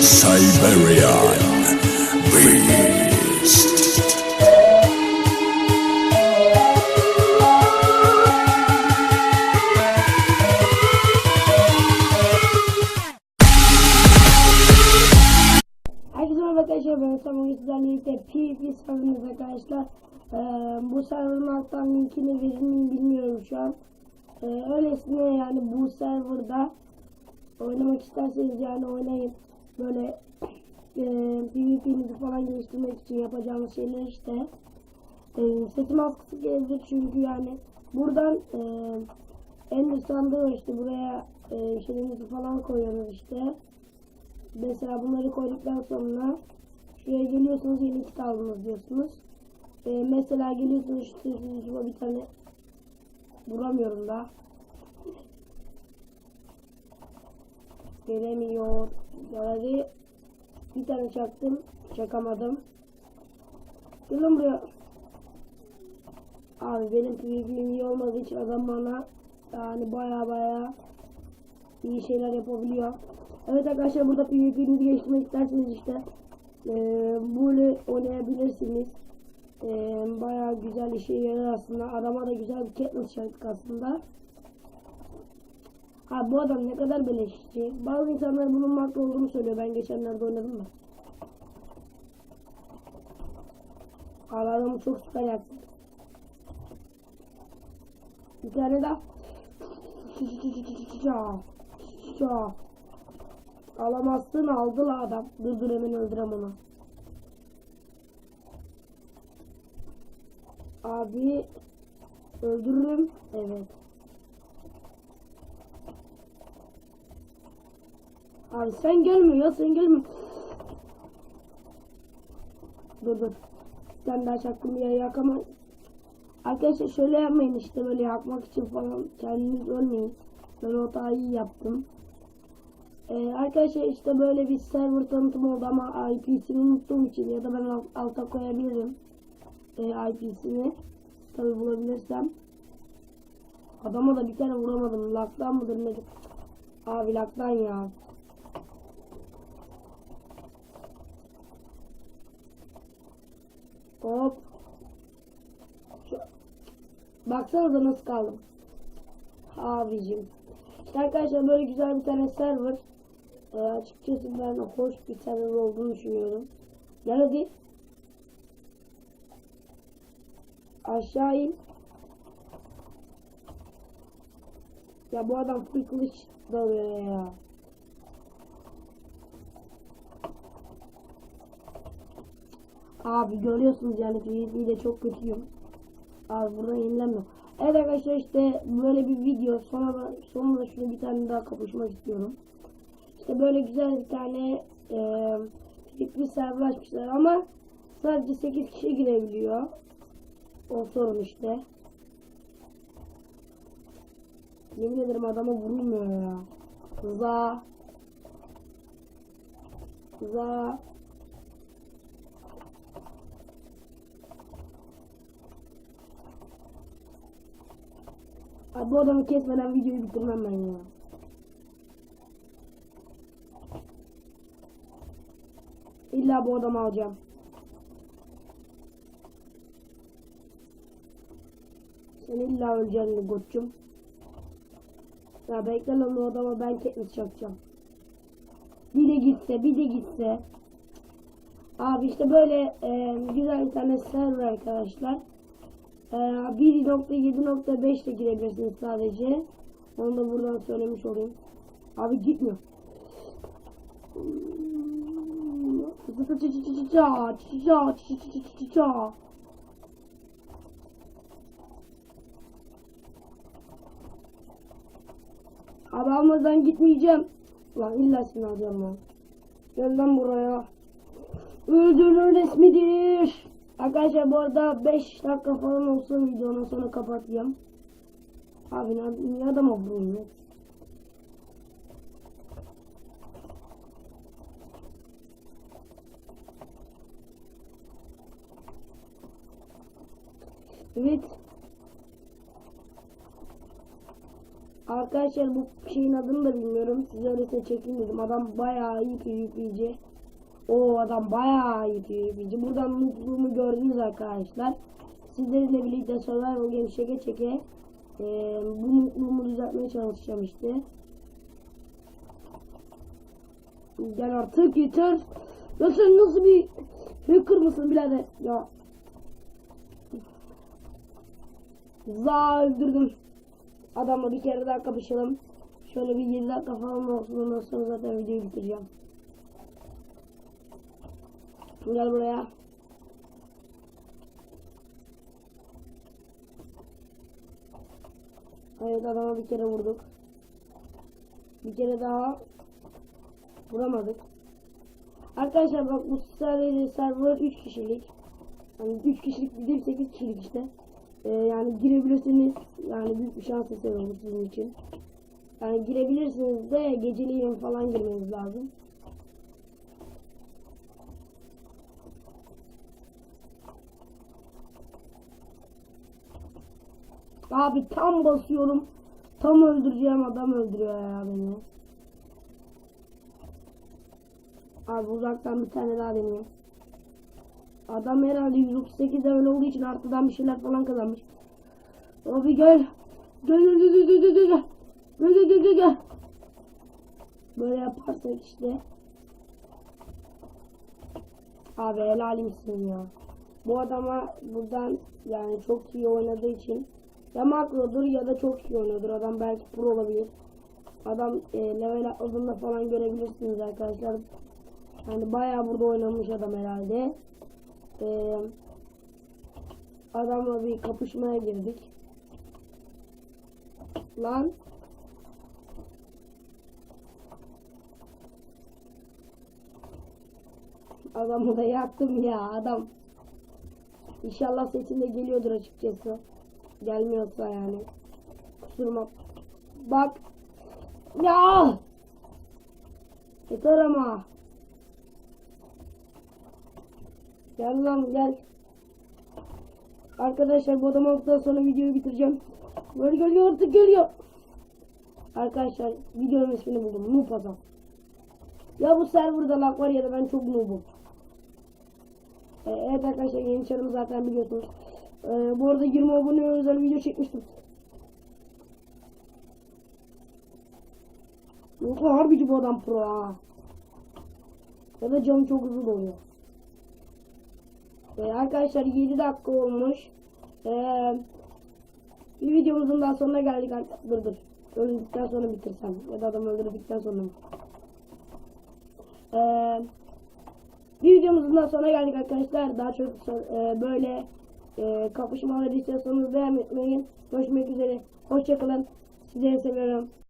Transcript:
Siberian Beast. Arkadaşlar ben Osman bugün sizlerle birlikte PvP serverındayız arkadaşlar. Ee, Bu serverın alttan linkini verir miyim bilmiyorum şu an. Ee, Öylesine yani bu serverda Oynamak isterseniz yani oynayın Böyle e, PvP'nizi falan geliştirmek için yapacağımız şeyler işte ee, Sesim az kısık gelebilir çünkü yani Buradan e, Ender sandığı var işte buraya e, şeylerinizi falan koyuyorsunuz işte Mesela bunları koyduktan sonra şuraya geliyorsunuz yeni kit aldınız diyorsunuz. Ee, mesela geliyorsunuz işte şuraya bir tane vuramıyorum da. Gelemiyor. Galeri bir tane çaktım. Çakamadım. Gelin buraya. Abi benim PvP'm iyi olmadığı için adam bana yani baya baya iyi şeyler yapabiliyor. Evet arkadaşlar burada PvP'nizi geliştirmek isterseniz işte eee böyle oynayabilirsiniz. Eee bayağı güzel işe yarar aslında. Adama da güzel bir Katniss çaktık aslında. Ha bu adam ne kadar beleşçi. Bazı insanlar bunun marka olduğunu söylüyor. Ben geçenlerde oynadım da. Abi adamı çok süper yaptı. Bir tane daha. Alamazsın aldı la adam. Dur dur hemen öldürem onu. Abi öldürürüm. Evet. Abi sen gelme ya sen gelme. Dur dur. Tane daha çaktım ya yakama. Arkadaşlar şöyle yapmayın işte böyle yakmak için falan kendiniz ölmeyin. Ben o iyi yaptım. Ee, arkadaşlar işte böyle bir server tanıtımı oldu ama IP'sini unuttuğum için ya da ben alt, alta koyabilirim ee, IP'sini tabi bulabilirsem adama da bir tane vuramadım laktan mıdır nedir abi laktan ya hop Şu, baksanıza nasıl kaldım abicim işte arkadaşlar böyle güzel bir tane server ee, açıkçası ben hoş bir server olduğunu düşünüyorum. Gel hadi. Aşağı in. Ya bu adam full kılıç dalıyor ya. Abi görüyorsunuz yani PvP'de çok kötüyüm. Abi buradan yenilenmiyor. Evet arkadaşlar işte böyle bir video sonra da sonra da şunu bir tane daha kapışmak istiyorum. İşte böyle güzel bir tane e, bir server açmışlar ama sadece 8 kişi girebiliyor. O sorun işte. Yemin ederim adama vurulmuyor ya. Za. Za. Abi bu adamı kesmeden videoyu bitirmem ben ya. İlla bu adamı alacağım. Sen illa öleceksin Goç'cum. Ya bekle lan o adama ben Katniss çakacağım. Bir de gitse bir de gitse. Abi işte böyle e, güzel bir tane server arkadaşlar. E, 1.7.5 ile girebilirsiniz sadece. Onu da buradan söylemiş olayım. Abi gitmiyor. Abi almadan gitmeyeceğim. Lan illa seni alacağım lan. Gel lan buraya. Öldürün resmidir. Arkadaşlar bu arada 5 dakika falan olsun videonun sonra kapatacağım. Abi niye adama vuruyorsun ya? Evet. Arkadaşlar bu şeyin adını da bilmiyorum. Size öylesine çekeyim dedim. Adam bayağı iyi PvP'ci. O adam bayağı iyi PvP'ci. Buradan mutluluğumu gördünüz arkadaşlar. Sizlerle birlikte Survival Game çeke çeke eee, bu mutluluğumu düzeltmeye çalışacağım işte. Gel artık yeter. Ya sen nasıl bir hacker mısın birader? Ya. Za öldürdüm. Adamla bir kere daha kapışalım. Şöyle bir 7 dakika falan olsun ondan sonra zaten videoyu bitireceğim. Gel buraya. Evet adama bir kere vurduk. Bir kere daha vuramadık. Arkadaşlar bak bu sadece server 3 kişilik. Yani 3 kişilik bir de 8 kişilik işte. Ee, yani girebilirsiniz. Yani büyük bir şans eseri sizin için. Yani girebilirsiniz de geceleyin falan girmeniz lazım. Abi tam basıyorum. Tam öldüreceğim adam öldürüyor ya beni. Abi uzaktan bir tane daha deneyeyim. Adam herhalde 138 level olduğu için artıdan bir şeyler falan kazanmış. Abi. Gel gel gel gel gel gel gel. Gel gel gel gel gel. Böyle yaparsak işte. Abi helalimsin ya. Bu adama buradan yani çok iyi oynadığı için ya makrodur ya da çok iyi oynadır. Adam belki pro olabilir. Adam e, level atladığında falan görebilirsiniz arkadaşlar. Yani bayağı burada oynamış adam herhalde. Ee, adamla bir kapışmaya girdik. Lan. Adamı da yaktım ya adam. İnşallah sesim de geliyordur açıkçası. Gelmiyorsa yani. Kusuruma. Bak. Ya. Yeter ama. Gel lan gel. Arkadaşlar bu adam olduktan sonra videoyu bitireceğim. Böyle geliyor artık geliyor. Arkadaşlar videonun ismini buldum. Noob adam. Ya bu serverda lag var ya da ben çok noobum. Ee, evet arkadaşlar yeni zaten biliyorsunuz. Ee, bu arada 20 abone özel video çekmiştim. Yok harbici bu adam pro ha. Ya da canı çok hızlı doluyor. Ee, arkadaşlar 7 dakika olmuş. Ee, bir videomuzun daha sonuna geldik. Dur dur. Öldükten sonra bitirsem. Ya da adam öldürdükten sonra mı? Ee, bir videomuzun daha sonuna geldik arkadaşlar. Daha çok e, böyle e, kapışmaları istiyorsanız beğenmeyi unutmayın. Görüşmek üzere. Hoşçakalın. Sizleri seviyorum.